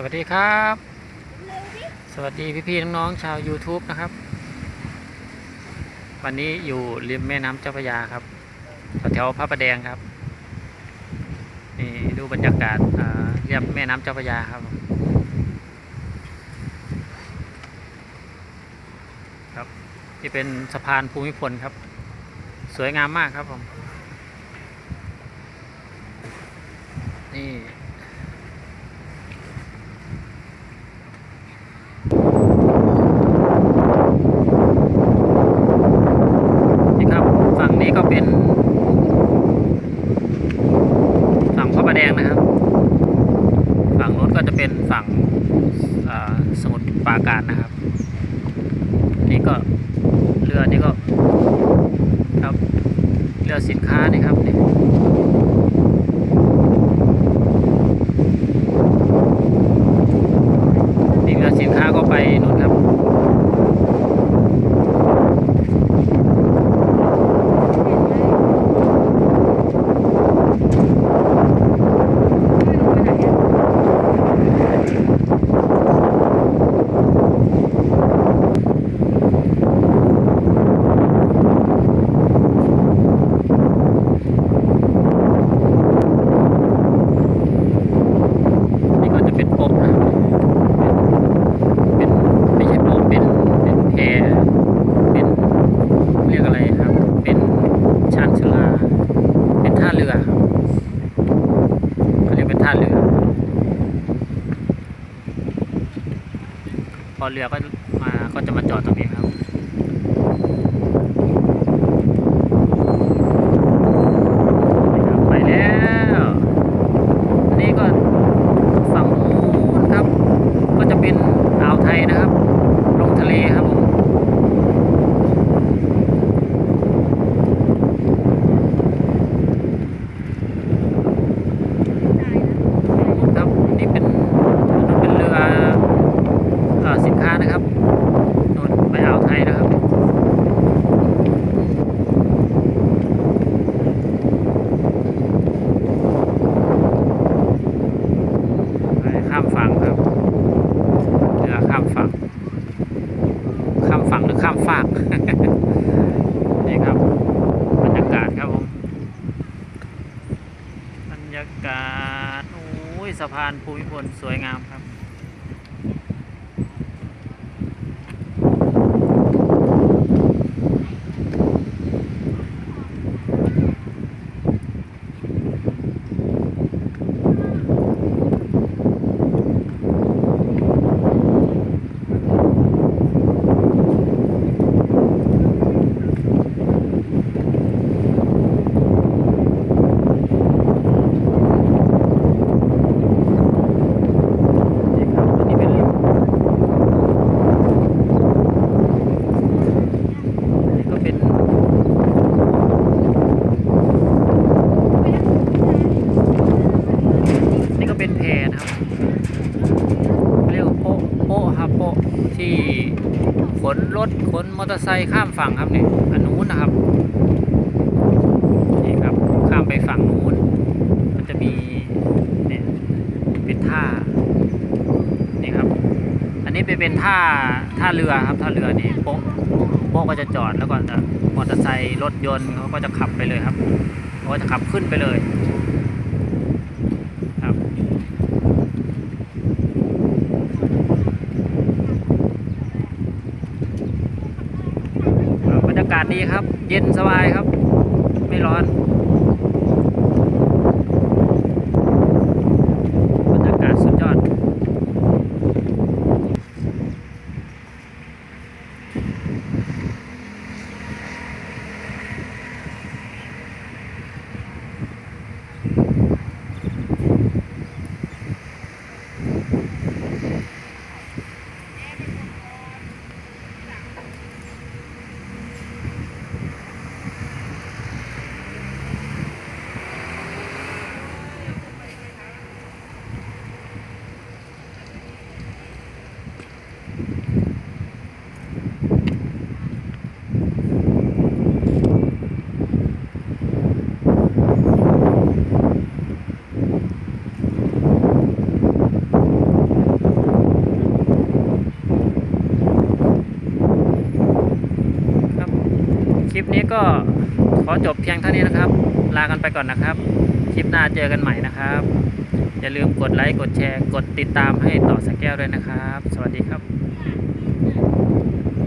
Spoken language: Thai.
สวัสดีครับ สวัสดีพี่ๆน้องๆชาว YouTube นะครับ วันนี้อยู่ริมแม่น้ำเจ้าพระยาครับแถวๆพระประแดงครับนี่ดูบรรยากาศเรียบแม่น้ำเจ้าพระยาครับ ครับที่เป็นสะพานภูมิพลครับ สวยงามมากครับผมนี่ครับ ฝั่งนี้ก็เป็น ฝั่งพระประแดงนะครับ ฝั่งนู้นก็จะ เป็นฝั่งสมุทรปราการนะครับ นี่ก็เรือนี่ก็ครับเรือสินค้านี่ครับนี่นี่เรือสินค้าก็ไปนู่นครับ นี่ก็จะเป็นโป๊ะนะครับเป็นไม่ใช่โป๊ะเป็นเป็นแพเป็นเรียกอะไรครับ เป็นชานชาลา เป็นท่าเรือครับเขาเรียกเป็นท่าเรือ พอเรือก็มาก็จะมาจอดตรงนี้ครับ ไปแล้ว อันนี้ก็ฝั่งนู้นครับ ก็จะเป็นอ่าวไทยนะครับ ลงทะเลครับผม ครับ นี่เป็นนู่นเป็นเรือเอ่อสินค้านะครับนู่นไปอ่าวไทยนะครับ ไปข้ามฝั่งครับเรือข้ามฝั่ง ข้ามฝั่งหรือข้ามฟาก นี่ครับ บรรยากาศครับผม บรร ยากาศโอ้ยสะพานภูมิพลสวยงามครับ นี่ครับอันนี้เป็นนี่ก็เป็น นี่ก็เป็นแพนะครับเรียกว่าโป๊ะโป๊ะครับโป๊ะที่ขนรถขนมอ เตอร์ไซค์ข้ามฝั่งครับเนี่ยอันนู้นนะครับนี่ครับข้ามไปฝั่งนู้น มันจะมีเนี่ยเป็นท่านี่ครับ อันนี้ไปเป็นท่าท่าเรือครับท่าเรือนี่โป๊ะโป๊ะก็จะจอดแล้วก็จะมอเตอร์ไซค์รถยนต์เขาก็จะขับไปเลยครับเขาก็จะขับขึ้นไปเลย ครับ บรรยาศดีครับ เย็นสบายครับ ไม่ร้อน นี้ก็ขอจบเพียงเท่านี้นะครับ ลากันไปก่อนนะครับ คลิปหน้าเจอกันใหม่นะครับ อย่าลืมกดไลค์ กดแชร์ กดติดตามให้ต่อสแก้วด้วยนะครับ สวัสดีครับ